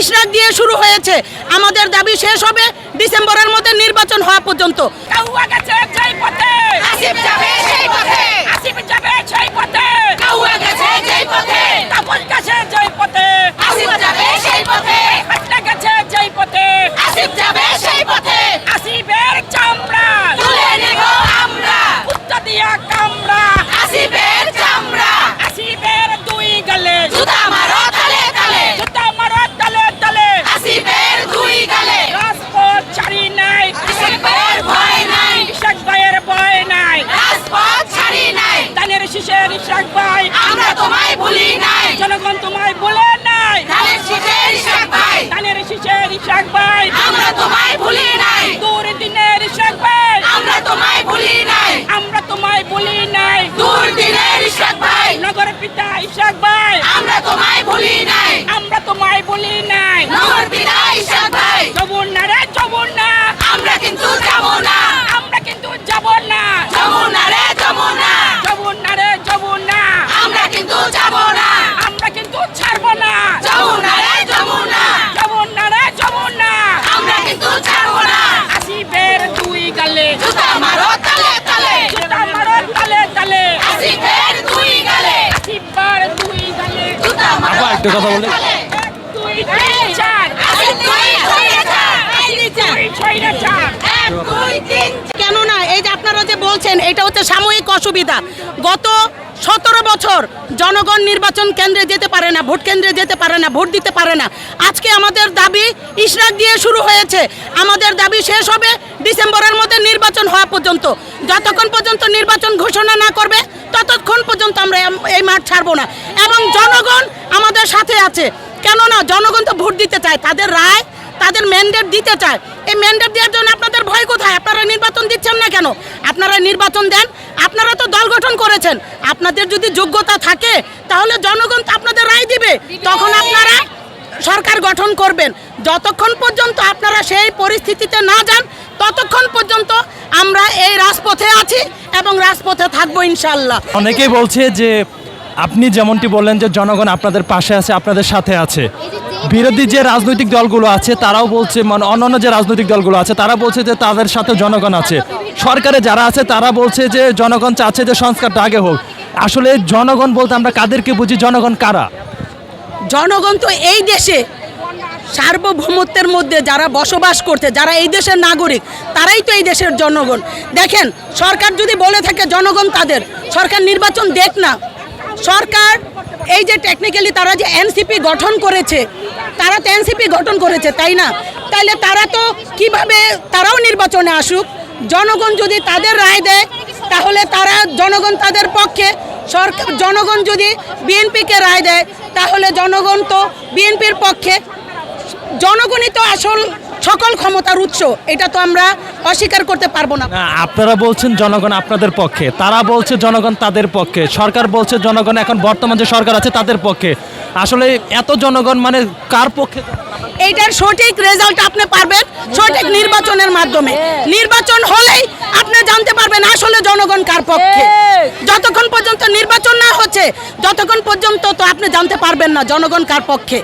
ইশরাক দিয়ে শুরু হয়েছে। আমাদের দাবি শেষ হবে ডিসেম্বরের মধ্যে নির্বাচন হওয়া পর্যন্ত। শীষের ইশাক ভাই? আমরা তোমায় ভুলি নাই। জনগণ তোমায় বলে এক কথা বলে কেননা এই যে আপনারা যে বলছেন এটা হচ্ছে সাময়িক অসুবিধা। গত সতেরো বছর জনগণ নির্বাচন কেন্দ্রে যেতে পারে না, ভোট কেন্দ্রে যেতে পারে না, ভোট দিতে পারে না। আজকে আমাদের দাবি ইশরাক দিয়ে শুরু হয়েছে। আমাদের দাবি শেষ হবে ডিসেম্বরের মধ্যে নির্বাচন হওয়া পর্যন্ত। যতক্ষণ পর্যন্ত নির্বাচন ঘোষণা না করবে, ততক্ষণ পর্যন্ত আমরা এই মাঠ ছাড়বো না। এবং জনগণ আমাদের সাথে আছে। কেননা, জনগণ তো ভোট দিতে চায়, তাদের রায় তাদের ম্যান্ডেট দিতে চায়। এই ম্যান্ডেট দেওয়ার জন্য আপনাদের ভয় কোথায়? আপনারা নির্বাচন দিচ্ছেন না কেন? আপনারা নির্বাচন দেন। আপনারা তো দল গঠন করেছেন। আপনাদের যদি যোগ্যতা থাকে, তাহলে জনগণ তো আপনাদের রায় দিবে। তখন আপনারা সরকার গঠন করবেন। যতক্ষণ পর্যন্ত আপনারা সেই পরিস্থিতিতে না যান, ততক্ষণ পর্যন্ত আমরা এই রাজপথে আছি এবং রাজপথে থাকব ইনশাল্লাহ অনেকেই বলছে যে, আপনি যেমনটি বললেন যে জনগণ আপনাদের পাশে আছে, আপনাদের সাথে আছে। বিরোধী যে রাজনৈতিক দলগুলো আছে, তারাও বলছে মানে অন্যান্য যে রাজনৈতিক দলগুলো আছে, তারা বলছে যে তাদের সাথে জনগণ আছে। সরকারে যারা আছে, তারা বলছে যে জনগণ চাচ্ছে যে সংস্কারটা আগে হোক। আসলে জনগণ বলতে আমরা কাদেরকে বুঝি? জনগণ কারা? জনগণ তো এই দেশে সার্বভৌমত্বের মধ্যে যারা বসবাস করছে, যারা এই দেশের নাগরিক, তারাই তো এই দেশের জনগণ। দেখেন, সরকার যদি বলে থাকে জনগণ তাদের, সরকার নির্বাচন দেখ না। সরকার, এই যে টেকনিক্যালি তারা যে এনসিপি গঠন করেছে, তারা তো এনসিপি গঠন করেছে, তাই না? তাইলে তারা তো কীভাবে তারাও নির্বাচনে আসুক? জনগণ যদি তাদের রায় দেয়, তাহলে তারা জনগণ তাদের পক্ষে। সরকার, জনগণ যদি বিএনপিকে রায় দেয়, তাহলে জনগণ তো বিএনপির পক্ষে। জনগণই তো আসল সকল ক্ষমতার উৎস এটা তো আমরা অস্বীকার করতে পারব না। না, আপনারা বলছেন জনগণ আপনাদের পক্ষে তারা বলছে জনগণ তাদের পক্ষে সরকার বলছে জনগণ এখন বর্তমান যে সরকার আছে তাদের পক্ষে। আসলে এত জনগণ মানে কার পক্ষে এইটার সঠিক রেজাল্ট আপনি পারবেন সঠিক নির্বাচনের মাধ্যমে। নির্বাচন হলেই আপনি জানতে পারবেন আসলে জনগণ কার পক্ষে। যতক্ষণ পর্যন্ত নির্বাচন না হচ্ছে যতক্ষণ পর্যন্ত তো আপনি জানতে পারবেন না জনগণ কার পক্ষে।